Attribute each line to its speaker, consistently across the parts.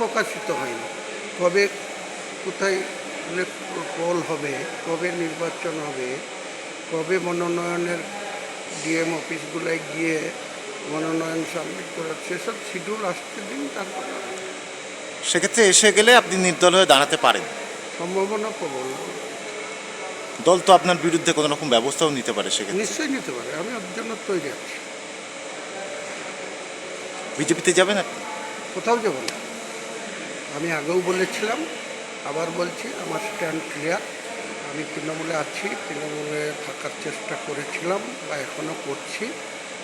Speaker 1: প্রকাশিত হয়নি। কবে কোথায় পোল হবে কবে নির্বাচন হবে কবে মনোনয়নের ডিএম অফিসগুলোয় গিয়ে মনোনয়ন সাবমিট করার সেসব শিডিউল আসতে দিন তারপরে।
Speaker 2: সেক্ষেত্রে এসে গেলে আপনি নির্দল হয়ে দাঁড়াতে পারেন।
Speaker 1: সম্ভাবনা প্রবল।
Speaker 2: দল তো আপনার বিরুদ্ধে কোনো রকম ব্যবস্থাও নিতে পারে সেক্ষেত্রে।
Speaker 1: নিশ্চয়ই নিতে পারে আমি ওর জন্য তৈরি আছি।
Speaker 2: বিজেপিতে যাবেন আপনি?
Speaker 1: কোথাও যাব না। আমি আগেও বলেছিলাম, আবার বলছি, আমার স্ট্যান্ড ক্লিয়ার আমি তৃণমূলে আছি, তৃণমূলে থাকার চেষ্টা করেছিলাম বা এখনও করছি।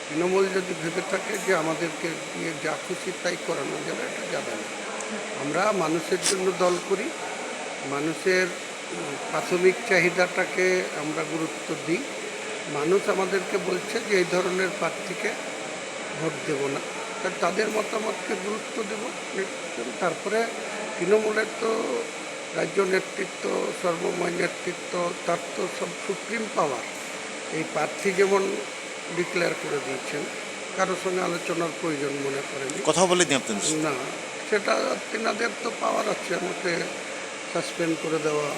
Speaker 1: তৃণমূল যদি ভেবে থাকে যে আমাদেরকে দিয়ে যা খুশি তাই করানো যাবে, এটা যাবে না। আমরা মানুষের জন্য দল করি, মানুষের প্রাথমিক চাহিদাটাকে আমরা গুরুত্ব দিই। মানুষ আমাদেরকে বলছে যে এই ধরনের প্রার্থীকে ভোট দেব না। তাদের মতামতকে গুরুত্ব দেব। তারপরে তৃণমূলের তো রাজ্য নেতৃত্ব সর্বময় নেতৃত্ব তার তো সব সুপ্রিম পাওয়ার। এই প্রার্থী যেমন ডিক্লেয়ার করে দিয়েছেন কারোর সঙ্গে আলোচনার প্রয়োজন মনে করেনি।
Speaker 2: কথা বলেনি
Speaker 1: না সেটা তেনাদের তো পাওয়ার আছে আমাকে সাসপেন্ড করে দেওয়া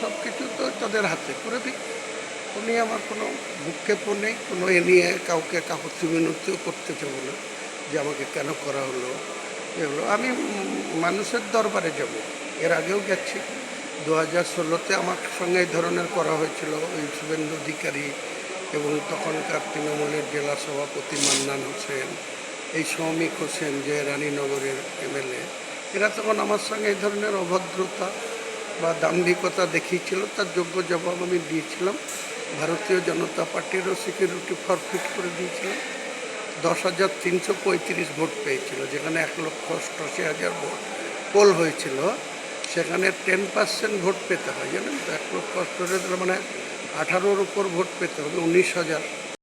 Speaker 1: সব কিছু তো তাদের হাতে করে দিই। উনি আমার কোনো ভূক্ষেপও নেই কোনো এ নিয়ে কাউকে কাপড় মিনতিও করতে চাবো না। যে আমাকে কেন করা হলো এগুলো আমি মানুষের দরবারে যাব। এর আগেও গেছি। দু হাজার ষোলোতে আমার সঙ্গে এই ধরনের করা হয়েছিল। ওই শুভেন্দু অধিকারী এবং তখনকার তৃণমূলের জেলা সভাপতি মান্নান হোসেন, এই সৌমিক হোসেন যে রানীনগরের এমএলএ, এরা তখন আমার সঙ্গে এই ধরনের অভদ্রতা বা দাম্ভিকতা দেখিয়েছিল। তার যোগ্য জবাব আমি দিয়েছিলাম। ভারতীয় জনতা পার্টিরও সিকিউরিটি ফরফিট করে দিয়েছিলাম। দশ হাজার তিনশো পঁয়ত্রিশ ভোট পেয়েছিল, যেখানে এক লক্ষ অষ্টআশি হাজার ভোট। পোল হয়েছিল, সেখানে টেন পার্সেন্ট ভোট পেতে হয়, জানেন তো? এক লক্ষ অষ্টআশি মানে আঠারোর উপর ভোট পেতে হবে, উনিশ হাজার।